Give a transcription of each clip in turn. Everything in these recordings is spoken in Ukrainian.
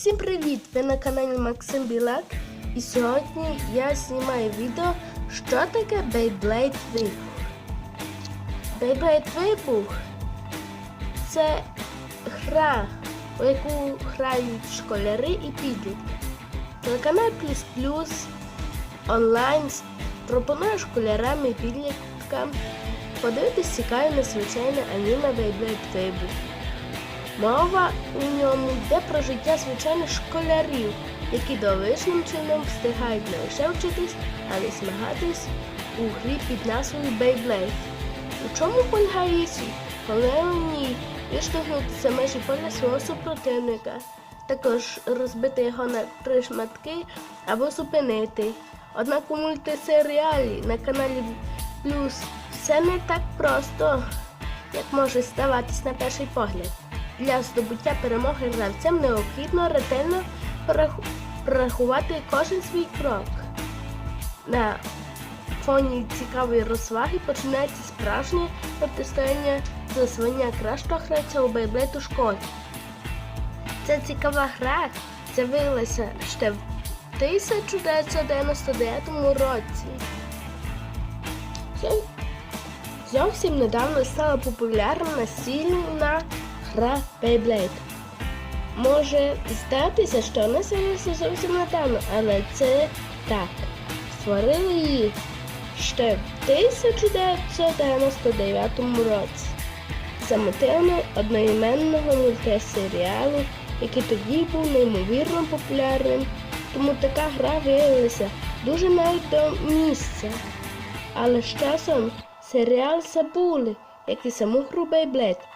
Всім привіт! Ви на каналі Максим Білак. І сьогодні я знімаю відео, що таке Beyblade Вибух. Beyblade Вибух це гра, у яку грають школяри і підлітки. Телеканал Плюс Плюс онлайн пропонує школярам і підліткам подивитись цікаве незвичайне аніме Beyblade Вибух. Мова у ньому йде про життя звичайних школярів, які дивовижним чином встигають не лише вчитись, але й змагатись у грі під назвою Beyblade. У чому полягає суть? Головне в ній виштовхнути за межі поля свого супротивника, також розбити його на три шматки або зупинити. Однак у мультисеріалі на каналі Плюс все не так просто, як може здаватись на перший погляд. Для здобуття перемоги гравцям необхідно ретельно прорахувати кожен свій крок. На фоні цікавої розваги починається справжнє протистояння за кращого гравця у Бейблейд у школі. Ця цікава гра з'явилася ще в 1999 році. Зовсім недавно стала популярна настільна гра Beyblade. Може здатися, що вона з'явилася зовсім недавно, але це так. Створили її ще в 1999 році за мотивами одноіменного мультисеріалу, який тоді був неймовірно популярним, тому така гра виявилася дуже навіть до місця. Але з часом серіал забули, як і саму гру Beyblade.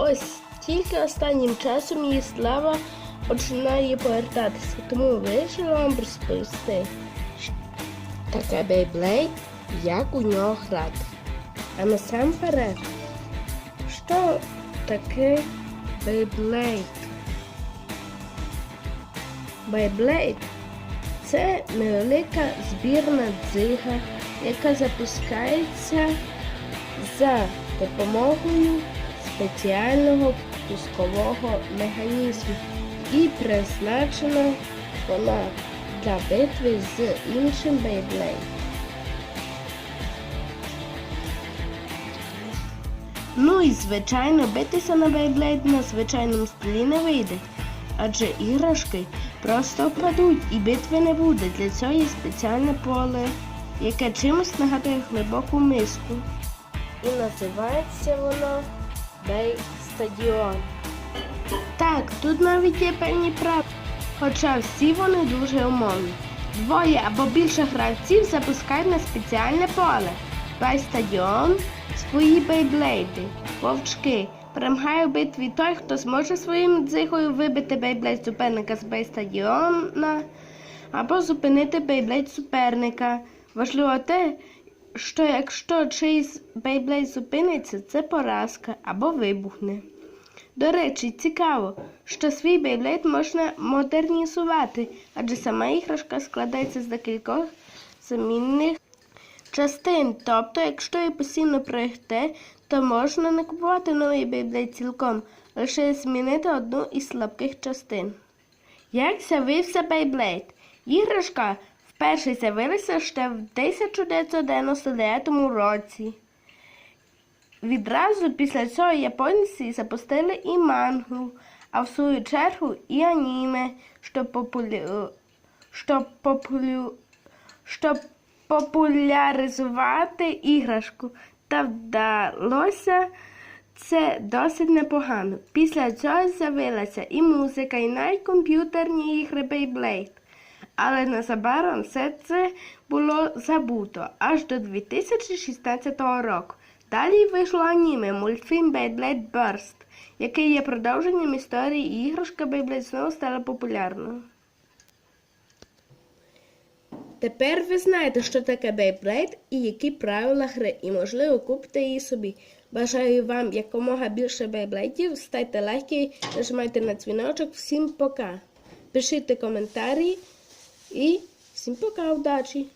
Ось тільки останнім часом її слава починає повертатися, тому вирішила вам розповісти. Таке Beyblade, як у нього грати. А насамперед, що таке Beyblade? Beyblade це невелика збірна дзига, яка запускається за допомогою спеціального пускового механізму і призначена вона для битви з іншим Beyblade. Ну і звичайно, битися на Beyblade на звичайному столі не вийде, адже іграшки просто впадуть і битви не буде. Для цього є спеціальне поле, яке чимось нагадує глибоку миску. І називається воно Бей Стадіон. Так, тут навіть є певні правила, хоча всі вони дуже умовні. Двоє або більше гравців запускають на спеціальне поле. Бей стадіон, свої бейблейди, вовчки. Перемагає у битві той, хто зможе своїм дзигою вибити бейблейд суперника з бей-стадіона або зупинити бейблейд суперника. Важливо те, що якщо чийсь бейблейд зупиниться, це поразка або вибухне. До речі, цікаво, що свій бейблейд можна модернізувати, адже сама іграшка складається з декількох замінних частин. Тобто, якщо її постійно проїхте, то можна не купувати новий бейблейд цілком, лише змінити одну із слабких частин. Як з'явився бейблейд? Іграшка вперше з'явилася ще в 1999 році. Відразу після цього японці запустили і мангу, а в свою чергу і аніме, щоб, популю... щоб, популю... щоб популяризувати іграшку. Та вдалося це досить непогано. Після цього з'явилася і музика, і навіть комп'ютерні ігри Beyblade. Але незабаром все це було забуто аж до 2016 року. Далі вийшло аніме мультфільм Beyblade Burst, який є продовженням історії і іграшка Beyblade знову стала популярною. Тепер ви знаєте, що таке Beyblade і які правила гри, і можливо купите її собі. Бажаю вам якомога більше бейблейдів, ставте лайки, нажимайте на дзвіночок. Всім пока. Пишіть коментарі і всім пока, удачі!